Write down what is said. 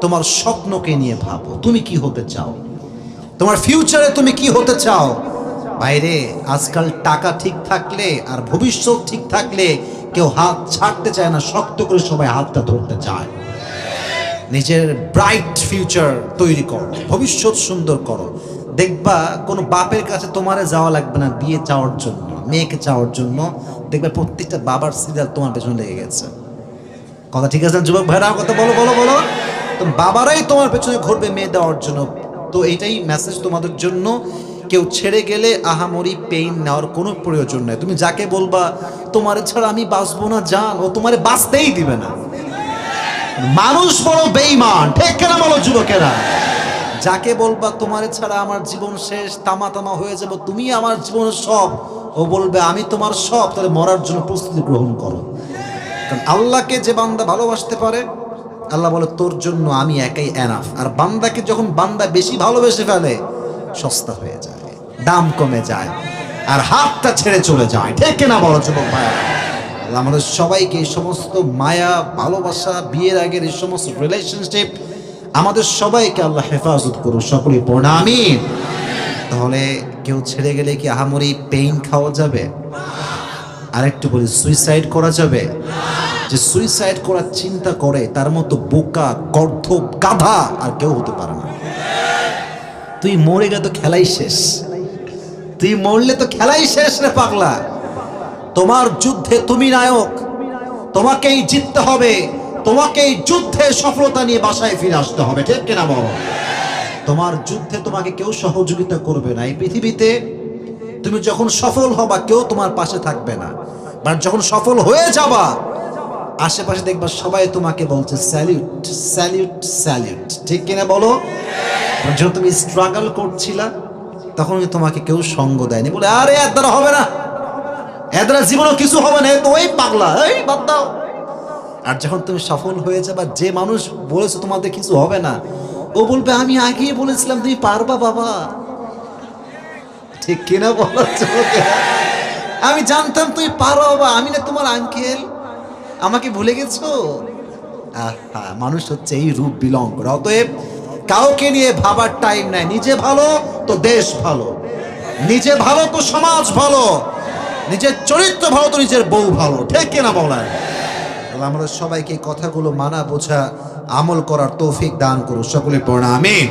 তোমার স্বপ্নকে নিয়ে ভাবো। তুমি কি হতে চাও? তোমার ফিউচারে তুমি কি হতে চাও? বাইরে, আজকাল টাকা ঠিক থাকলে আর ভবিষ্যৎ ঠিক থাকলে কেউ হাত ছাড়তে চায় না, শক্ত করে সবাই হাতটা ধরতে চায়। নিজের ব্রাইট ফিউচার তৈরি করো, ভবিষ্যৎ সুন্দর করো। দেখবা কোনো বাপের কাছে তোমারে যাওয়া লাগবে না, বিয়ে চাওয়ার জন্য, মেয়েকে চাওয়ার জন্য। দেখবে প্রত্যেকটা বাবার সিরিয়াল তোমার পেছনে লেগে গেছে। কথা ঠিক আছে যুবক ভাইরা? কথা বলো বলো বলো। তো বাবারাই তোমার পেছনে ঘুরবে মেয়ে দেওয়ার জন্য। তো এইটাই মেসেজ তোমাদের জন্য। কেউ ছেড়ে গেলে আহামরি পেইন নেওয়ার কোনো প্রয়োজন নেই। তুমি যাকে বলবা, তোমার ছাড়া আমি বাঁচবো না, জান। ও তোমারে বাঁচতেই দিবে না। মানুষ বড় বেইমান ঠিক কেনা বলো যুবকেরা? যাকে বলবা, তোমার ছাড়া আমার জীবন শেষ, তামা তামা হয়ে যাব। তুমি আমার জীবনের সব। ও বলবে, আমি তোমার সব, তাহলে মরার জন্য প্রস্তুতি গ্রহণ করো। কারণ আল্লাহকে যে বান্দা ভালোবাসতে পারে আল্লাহ বলে, তোর জন্য আমি একাই এনাফ আর বান্দাকে যখন বান্দা বেশি ভালোবেসে ফেলে, সস্তা হয়ে যায়, দাম কমে যায়, আর হাতটা ছেড়ে চলে যায়। ঠিক না বলো, যুবক ভাইয়া আল্লাহ আমাদের সবাইকে এই সমস্ত মায়া, ভালোবাসা, বিয়ের আগের এই সমস্ত রিলেশনশিপ আমাদের সবাইকে আল্লাহ হেফাজত করুন সকলেই আমিন। তাহলে কেউ ছেড়ে গেলে কি আহামরি পেইন খাওয়া যাবে? আরেকটু বলি সুইসাইড করা যাবে? যে সুইসাইড করার চিন্তা করে, তার মতো বোকা গর্ধ গাধা আর কেউ হতে পারে না। তুই মরে গেলে তো খেলাই শেষ। তুই মরলে তো খেলাই শেষ রে পাগলা। তোমার যুদ্ধে তুমি নায়ক। তোমাকেই জিততে হবে। তোমাকেই যুদ্ধে সফলতা নিয়ে বাসায় ফিরে আসতে হবে। ঠিক কিনা বলো? তোমার যুদ্ধে তোমাকে কেউ সহযোগিতা করবে না। এই পৃথিবীতে তুমি যখন সফল হবা, কেউ তোমার পাশে থাকবে না। বাট যখন সফল হয়ে যাবা আশেপাশে দেখবা সবাই তোমাকে বলছে স্যালিউট স্যালিউট স্যালিউট ঠিক কিনা বলো? যখন তুমি স্ট্রাগল করছিলা, তখন তোমাকে কেউ সঙ্গ দেয়নি। বলে, আরে এর দ্বারা হবে না। এর দ্বারা জীবনে কিছু হবে না। তো ওই পাগলা। এই, বাদ দাও। আর যখন তুমি সফল হয়ে যাবা, যে মানুষ বলেছে তোমাদের কিছু হবে না, ও বলবে, আমি আগেই বলেছিলাম, তুমি পারবা বাবা। ঠিক কিনা বলো? আমি জানতাম তুই পারো বাবা। আমি না তোমার আঙ্কেল আমাকে ভুলে গেছো? আহা, মানুষ হচ্ছে এই রূপ বিলং করে। অতএব কাউকে নিয়ে ভাবার টাইম নাই। নিজে ভালো তো দেশ ভালো। নিজে ভালো তো সমাজ ভালো। নিজের চরিত্র ভালো তো নিজের বউ ভালো। ঠিক কিনা আল্লাহ আমাদের সবাইকে কথাগুলো মানা, বোঝা, আমল করার তৌফিক দান করো সকলে পড়া আমিন।